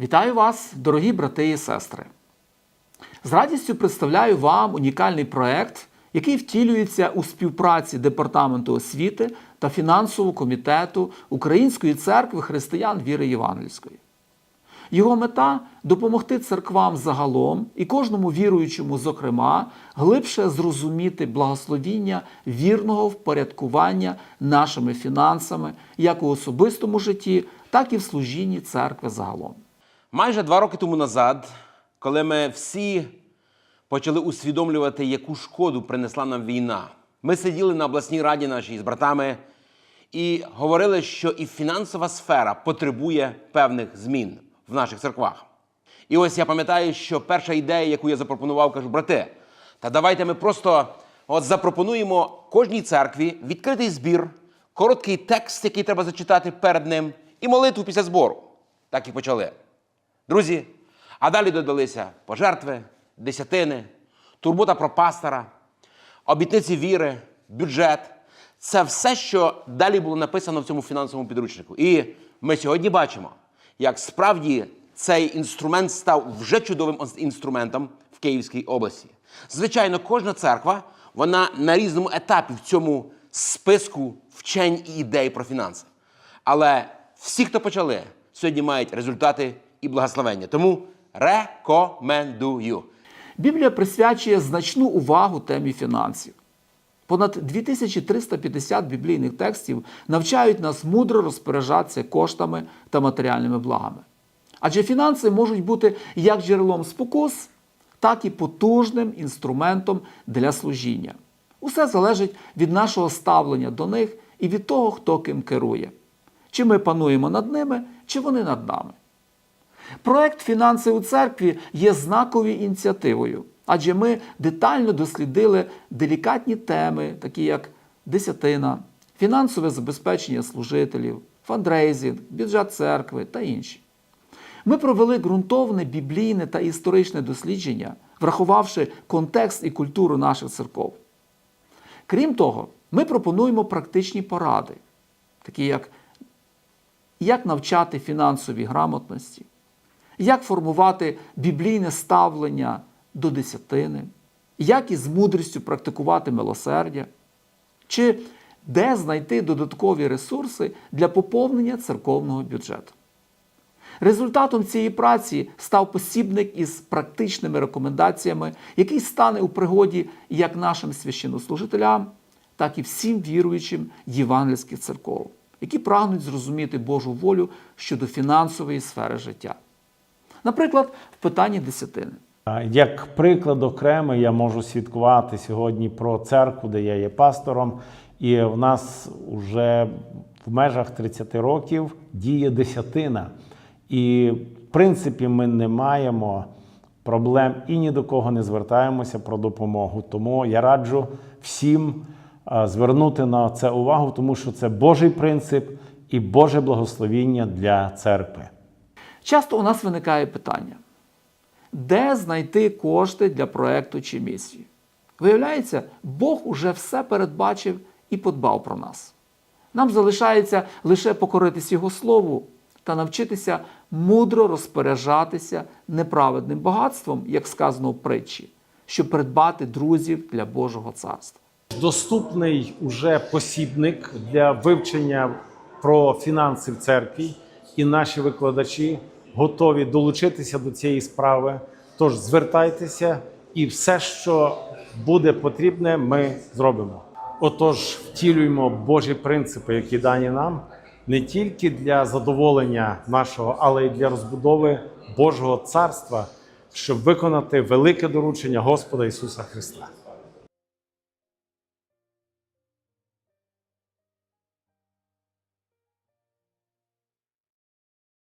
Вітаю вас, дорогі брати і сестри. З радістю представляю вам унікальний проект, який втілюється у співпраці Департаменту освіти та фінансового комітету Української церкви християн віри Євангельської. Його мета допомогти церквам загалом і кожному віруючому, зокрема, глибше зрозуміти благословіння вірного впорядкування нашими фінансами як у особистому житті, так і в служінні церкви загалом. Майже два роки тому назад, коли ми всі почали усвідомлювати, яку шкоду принесла нам війна, ми сиділи на обласній раді нашій з братами і говорили, що і фінансова сфера потребує певних змін в наших церквах. І ось я пам'ятаю, що перша ідея, яку я запропонував, кажу, брати, та давайте ми просто от запропонуємо кожній церкві відкритий збір, короткий текст, який треба зачитати перед ним, і молитву після збору. Так і почали. Друзі, а далі додалися пожертви, десятини, турбота про пастора, обітниці віри, бюджет. Це все, що далі було написано в цьому фінансовому підручнику. І ми сьогодні бачимо, як справді цей інструмент став вже чудовим інструментом в Київській області. Звичайно, кожна церква вона на різному етапі в цьому списку вчень і ідей про фінанси. Але всі, хто почали, сьогодні мають результати і благословення. Тому рекомендую. Біблія присвячує значну увагу темі фінансів. Понад 2350 біблійних текстів навчають нас мудро розпоряджатися коштами та матеріальними благами. Адже фінанси можуть бути як джерелом спокус, так і потужним інструментом для служіння. Усе залежить від нашого ставлення до них і від того, хто ким керує. Чи ми пануємо над ними, чи вони над нами. Проект Фінанси у церкві є знаковою ініціативою, адже ми детально дослідили делікатні теми, такі як десятина, фінансове забезпечення служителів, фандрейзинг, бюджет церкви та інші. Ми провели ґрунтовне біблійне та історичне дослідження, врахувавши контекст і культуру наших церков. Крім того, ми пропонуємо практичні поради, такі як як навчати фінансовій грамотності, як формувати біблійне ставлення до десятини, як із мудрістю практикувати милосердя, чи де знайти додаткові ресурси для поповнення церковного бюджету. Результатом цієї праці став посібник із практичними рекомендаціями, який стане у пригоді як нашим священнослужителям, так і всім віруючим євангельських церков, які прагнуть зрозуміти Божу волю щодо фінансової сфери життя. Наприклад, в питанні десятини. Як приклад окремий, я можу свідкувати сьогодні про церкву, де я є пастором, і в нас вже в межах 30 років діє десятина. І в принципі ми не маємо проблем і ні до кого не звертаємося про допомогу. Тому я раджу всім звернути на це увагу, тому що це Божий принцип і Боже благословіння для церкви. Часто у нас виникає питання, де знайти кошти для проекту чи місії? Виявляється, Бог уже все передбачив і подбав про нас. Нам залишається лише покоритись Його Слову та навчитися мудро розпоряджатися неправедним багатством, як сказано в притчі, щоб придбати друзів для Божого царства. Доступний уже посібник для вивчення про фінанси в церкві, і наші викладачі готові долучитися до цієї справи. Тож звертайтеся, і все, що буде потрібне, ми зробимо. Отож, втілюємо Божі принципи, які дані нам, не тільки для задоволення нашого, але й для розбудови Божого царства, щоб виконати велике доручення Господа Ісуса Христа.